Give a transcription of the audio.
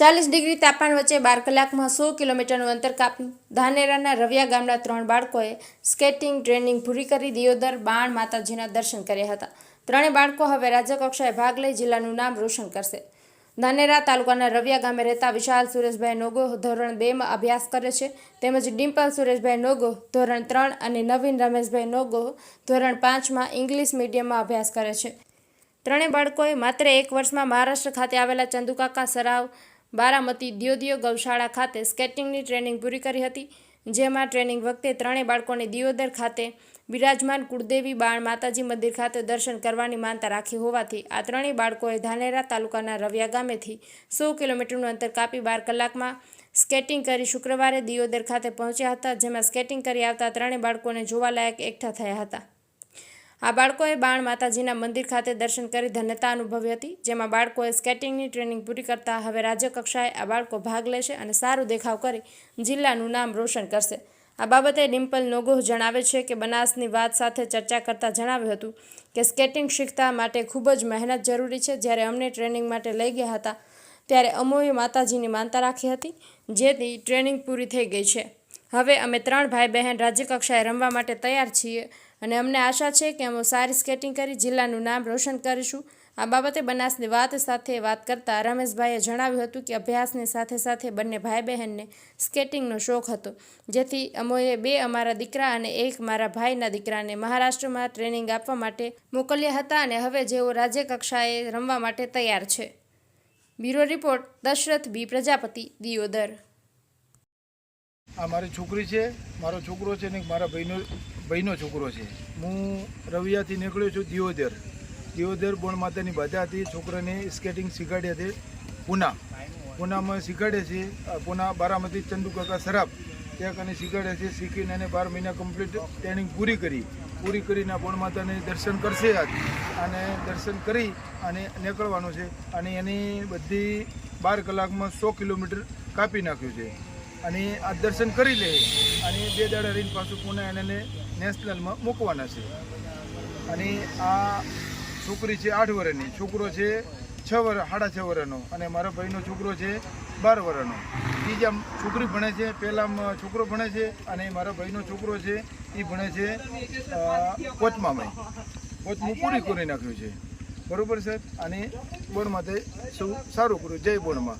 ચાલીસ ડિગ્રી તાપમાન વચ્ચે બાર કલાકમાં સો કિલોમીટરનું અંતર કાપ્યું. ધાનેરાના રવિયા ગામના ત્રણ બાળકોએ સ્કેટિંગ ટ્રેનિંગ પૂરી કરી, દિયોદર, બાણ, માતાજીના દર્શન કર્યા હતા. ત્રણેય બાળકો હવે રાજ્યકક્ષાએ ભાગ લઈ જિલ્લાનું નામ રોશન કરશે. ધાનેરા તાલુકાના રવિયા ગામે રહેતા વિશાલ સુરેશભાઈ નોગો ધોરણ બેમાં અભ્યાસ કરે છે. તેમજ ડિમ્પલ સુરેશભાઈ નોગો ધોરણ ત્રણ અને નવીન રમેશભાઈ નોગો ધોરણ પાંચમાં ઇંગ્લિશ મીડિયમમાં અભ્યાસ કરે છે. ત્રણેય બાળકોએ માત્ર એક વર્ષમાં મહારાષ્ટ્ર ખાતે આવેલા ચંદુકાકા સરાવ બારામતી દિયોદિયો ગૌશાળા ખાતે સ્કેટિંગની ટ્રેનિંગ પૂરી કરી હતી, જેમાં ટ્રેનિંગ વખતે ત્રણેય બાળકોને દિયોદર ખાતે બિરાજમાન કુળદેવી બાળ માતાજી મંદિર ખાતે દર્શન કરવાની માનતા રાખી હોવાથી આ ત્રણેય બાળકોએ ધાનેરા તાલુકાના રવિયા ગામેથી સો કિલોમીટરનું અંતર કાપી બાર કલાકમાં સ્કેટિંગ કરી શુક્રવારે દિયોદર ખાતે પહોંચ્યા હતા, જેમાં સ્કેટિંગ કરી આવતા ત્રણેય બાળકોને જોવાલાયક એકઠા થયા હતા. આ બાળકોએ બાણ માતાજીના મંદિર ખાતે દર્શન કરી ધન્યતા અનુભવી હતી, જેમાં બાળકોએ સ્કેટિંગની ટ્રેનિંગ પૂરી કરતા હવે રાજ્યકક્ષાએ આ બાળકો ભાગ લેશે અને સારું દેખાવ કરી જિલ્લાનું નામ રોશન કરશે. આ બાબતે ડિમ્પલ નોગોહ જણાવે છે કે બનાસની વાત સાથે ચર્ચા કરતા જણાવ્યું હતું કે સ્કેટિંગ શીખતા માટે ખૂબ જ મહેનત જરૂરી છે. જ્યારે અમને ટ્રેનિંગ માટે લઈ ગયા હતા, ત્યારે અમોએ માતાજીની માનતા રાખી હતી, જેથી ટ્રેનિંગ પૂરી થઈ ગઈ છે. હવે અમે ત્રણ ભાઈ બહેન રાજ્યકક્ષાએ રમવા માટે તૈયાર છીએ. અને અમને આશા છે કે અમે સારી સ્કેટિંગ કરી, જિલ્લાનું નામ રોશન કરીશું. આ બાબતે બનાસની વાત સાથે વાત કરતાં રમેશભાઈએ જણાવ્યું હતું કે અભ્યાસની સાથે સાથે બંને ભાઈ બહેનને સ્કેટિંગનો શોખ હતો. જેથી અમોએ બે અમારા દીકરા અને એક મારા ભાઈના દીકરાને મહારાષ્ટ્રમાં ટ્રેનિંગ આપવા માટે મોકલ્યા હતા અને હવે જેઓ રાજ્ય કક્ષાએ રમવા માટે તૈયાર છે. Bureau report Dashrath B Prajapati, Deodar. આ મારી છોકરી છે, મારો છોકરો છે ને મારા ભાઈનો ભાઈનો છોકરો છે. હું રવિયાથી નીકળ્યો છું દિયોદર. દિયોદર બોણ માતાની બાધા હતી, છોકરાને સ્કેટિંગ શીખવાડી હતી પૂના. પૂનામાં શીખવાડે છે પૂના બારામતી ચંદુકાકા સરાફ ત્યાં કને શીખવાડે છે, શીખીને એને બાર મહિના કમ્પ્લીટ ટ્રેનિંગ પૂરી કરી. પૂરી કરીને બોણ માતાને દર્શન કરશે આજ. અને દર્શન કરી અને નીકળવાનું છે. અને એની બધી બાર કલાકમાં સો કિલોમીટર કાપી નાખ્યું છે. અને આ દર્શન કરી લે. અને બે દાડા રહીને પાછું પુણે એને નેશનલમાં મૂકવાના છે. અને આ છોકરી છે આઠ વર્ષની છોકરો છે છ વર્ષ સાડા છ વર્ષનો અને મારા ભાઈનો છોકરો છે બાર વર્ષનો ત્રીજા છોકરી ભણે છે, પહેલાં છોકરો ભણે છે અને મારા ભાઈનો છોકરો છે એ ભણે છે કોચમાં કોચમામાં કોચમાં પૂરી કરી નાખ્યું છે. બરાબર સાહેબ? અને બોર્ડમાં તે સૌ સારું કર્યું. જય બોર્ડમાં